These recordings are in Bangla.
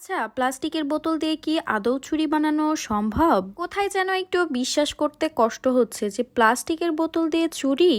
আচ্ছা প্লাস্টিকের বোতল দিয়ে কি আদৌ ছুরি বানানো সম্ভব? কোথায় যেন একটু বিশ্বাস করতে কষ্ট হচ্ছে যে প্লাস্টিকের বোতল দিয়ে ছুরি?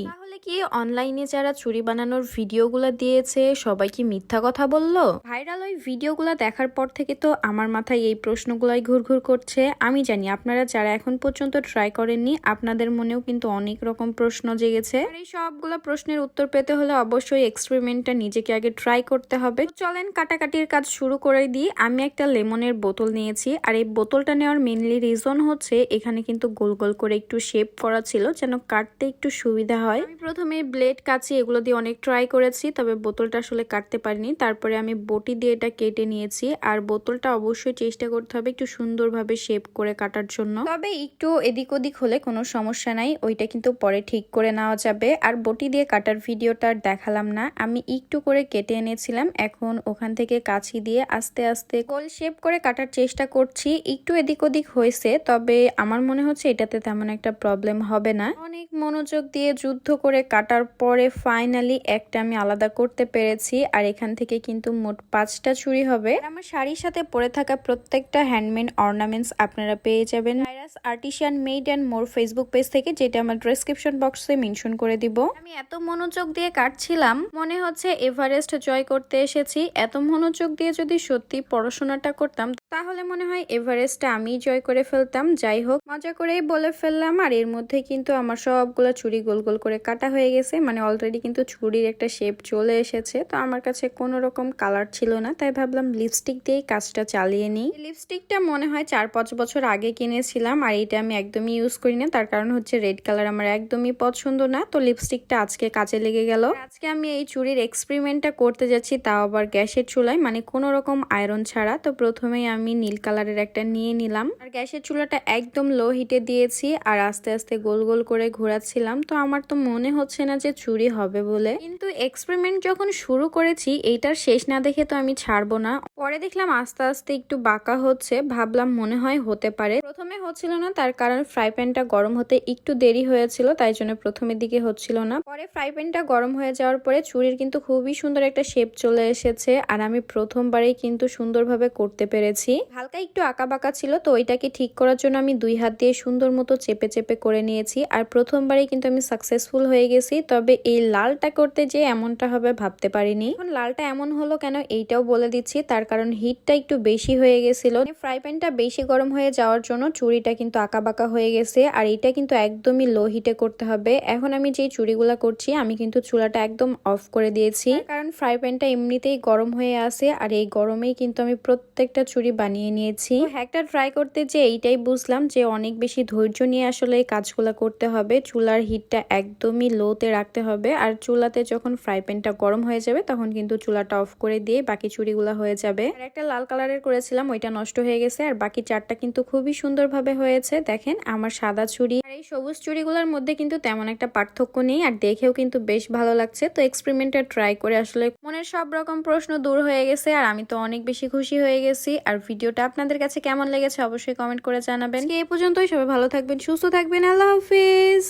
কি অনলাইনে যারা ছুরি বানানোর ভিডিওগুলো দিয়েছে, সবাই কি মিথ্যা কথা বলল? ভাইরাল ওই ভিডিওগুলো দেখার পর থেকে তো আমার মাথায় এই প্রশ্নগুলাই ঘুরঘুর করছে। আমি জানি আপনারা যারা এখন পর্যন্ত ট্রাই করেননি, আপনাদের মনেও কিন্তু অনেক রকম প্রশ্ন জেগেছে। এই সবগুলো প্রশ্নের উত্তর পেতে হলে অবশ্যই এক্সপেরিমেন্টটা নিজেকে আগে ট্রাই করতে হবে। চলেন কাটাকাটির কাজ শুরু করে দিই। আমি একটা লেমনের বোতল নিয়েছি আর এই বোতলটা নেওয়ার মেনলি রিজন হচ্ছে এখানে কিন্তু গোল গোল করে একটু শেপ করা ছিল যেন কাটতে একটু সুবিধা হয়। আমি প্রথমে ব্লেড কাচি, এগুলো দিয়ে অনেক ট্রাই করেছি, তবে বোতলটা আসলে কাটতে পারিনি। তারপরে আমি বটি দিয়ে এটা কেটে নিয়েছি আর বোতলটা অবশ্যই চেষ্টা করতে হবে একটু সুন্দরভাবে শেপ করে কাটার জন্য। তবে একটু এদিক ওদিক হলে কোনো সমস্যা নাই, ওইটা কিন্তু পরে ঠিক করে নেওয়া যাবে। আর বটি দিয়ে কাটার ভিডিওটা দেখালাম না, আমি একটু করে কেটে এনেছিলাম, এখন ওখান থেকে কাছি দিয়ে আস্তে আস্তে গোল শেপ করে কাটার চেষ্টা করছি। একটু এদিক ওদিক হয়েছে, তবে আমার মনে হচ্ছে এটাতে তেমন একটা প্রবলেম হবে না। অনেক মনোযোগ দিয়ে যুদ্ধ করে কাটার পরে ফাইনালি একটা আমি আলাদা করতে পেরেছি, আর এখান থেকে কিন্তু মোট পাঁচটা চুড়ি হবে। আমার শাড়ির সাথে পরে থাকা প্রত্যেকটা হ্যান্ডমেড অর্নামেন্টস আপনারা পেয়ে যাবেন। Virus artisan made and more Facebook page থেকে, যেটা আমার ডেসক্রিপশন বক্সে মেনশন করে দিব। আমি এত মনোযোগ দিয়ে কাটছিলাম, মনে হচ্ছে এভারেস্ট জয় করতে এসেছি। এত মনোযোগ দিয়ে যদি সত্যি পড়াশোনাটা করতাম, তাহলে মনে হয় এভারেস্টটা আমি জয় করে ফেলতাম। যাই হোক, মজা করেই বলে ফেললাম, আর এর মধ্যে কিন্তু আমার সবগুলো চুড়ি গোল গোল করে কাটা হয়ে গেছে। মানে অলরেডি কিন্তু চুড়ির একটা শেপ চলে এসেছে, তো আমার কাছে কোনো রকম কালার ছিল না, তাই ভাবলাম লিপস্টিক দিয়েই কাজটা চালিয়ে নিই। লিপস্টিকটা মনে হয় চার পাঁচ বছর আগে কিনেছিলাম, আর এটা আমি একদমই ইউজ করি না, তার কারণ হচ্ছে রেড কালার আমার একদমই পছন্দ না, তো লিপস্টিকটা আজকে কাজে লেগে গেল। আজকে আমি এই চুড়ির এক্সপেরিমেন্টটা করতে যাচ্ছি, তাও আবার গ্যাসের চুলায় মানে কোনো রকম আয়রন ছাড়া তো প্রথমেই আমি নীল কালারের একটা নিয়ে নিলাম। আর গ্যাসের চুলাটা একদম লো হিটে দিয়েছি আর আস্তে আস্তে গোল গোল করে ঘোরাচ্ছিলাম। তো আমার তো মনে হচ্ছে না যে চুরি হবে বলে। কিন্তু এক্সপেরিমেন্ট যখন শুরু করেছি, এইটার শেষ না দেখে তো আমি ছাড়বো না। পরে দেখলাম আস্তে আস্তে একটু বাঁকা হচ্ছে, ভাবলাম মনে হয় হতে পারে। প্রথমে হচ্ছিল না, তার কারণ ফ্রাই প্যানটা গরম হতে একটু দেরি হয়েছিল, তাই জন্য প্রথমের দিকে হচ্ছিল না। পরে ফ্রাই প্যানটা গরম হয়ে যাওয়ার পরে চুরির কিন্তু খুবই সুন্দর একটা শেপ চলে এসেছে। আর আমি প্রথমবারেই কিন্তু সুন্দরভাবে করতে পেরেছি। হালকা একটু আঁকা বাঁকা ছিল, তো ওইটাকে ঠিক করার জন্য আমি দুই হাত দিয়ে সুন্দর মতো চেপে চেপে করে নিয়েছি। আর প্রথমবারেই কিন্তু আমি সাকসেসফুল হয়ে গেছি, তবে এই লালটা করতে যে এমনটা হবে ভাবতে পারিনি। এখন লালটা এমন হলো কেন এইটাও বলে দিচ্ছি, তার কারণ হিটটা একটু বেশি হয়ে গেছিল। ফ্রাই প্যানটা বেশি গরম হয়ে যাওয়ার জন্য চুড়িটা কিন্তু আঁকা বাঁকা হয়ে গেছে, আর এটা কিন্তু একদমই লো হিটে করতে হবে। এখন আমি যেই চুড়িগুলা করছি, আমি কিন্তু চুলাটা একদম অফ করে দিয়েছি। কারণ ফ্রাই প্যানটা এমনিতেই গরম হয়ে আছে, আর এই গরমেই কিন্তু আমি প্রত্যেকটা চুড়ি বানিয়ে নিয়েছি। হ্যাকটা ট্রাই করতে যে এইটাই বুঝলাম যে অনেক বেশি ধৈর্য নিয়ে আসলে এই কাজগুলো করতে হবে। চুলার হিটটা একদমই লোতে রাখতে হবে। আর চুলাতে যখন ফ্রাই প্যানটা গরম হয়ে যাবে, তখন কিন্তু চুলাটা অফ করে দিয়ে বাকি চুড়িগুলো হয়ে যাবে। আর একটা লাল কালারের করেছিলাম, ওইটা নষ্ট হয়ে গেছে। আর বাকি চারটা কিন্তু খুবই সুন্দরভাবে হয়েছে। দেখেন, আমার সাদা চুড়ি আর এই সবুজ চুড়িগুলোর মধ্যে কিন্তু তেমন একটা পার্থক্য নেই, আর দেখেও কিন্তু বেশ ভালো লাগছে। তো এক্সপেরিমেন্টটা ট্রাই করে আসলে মনের সব রকম প্রশ্ন দূর হয়ে গেছে। আর আমি তো অনেক বেশি খুশি হয়ে গেছি। আর ভিডিওটা আপনাদের কাছে কেমন লেগেছে অবশ্যই কমেন্ট করে জানাবেন। এই পর্যন্তই, সবাই ভালো থাকবেন, সুস্থ থাকবেন, আল্লাহ হাফিজ।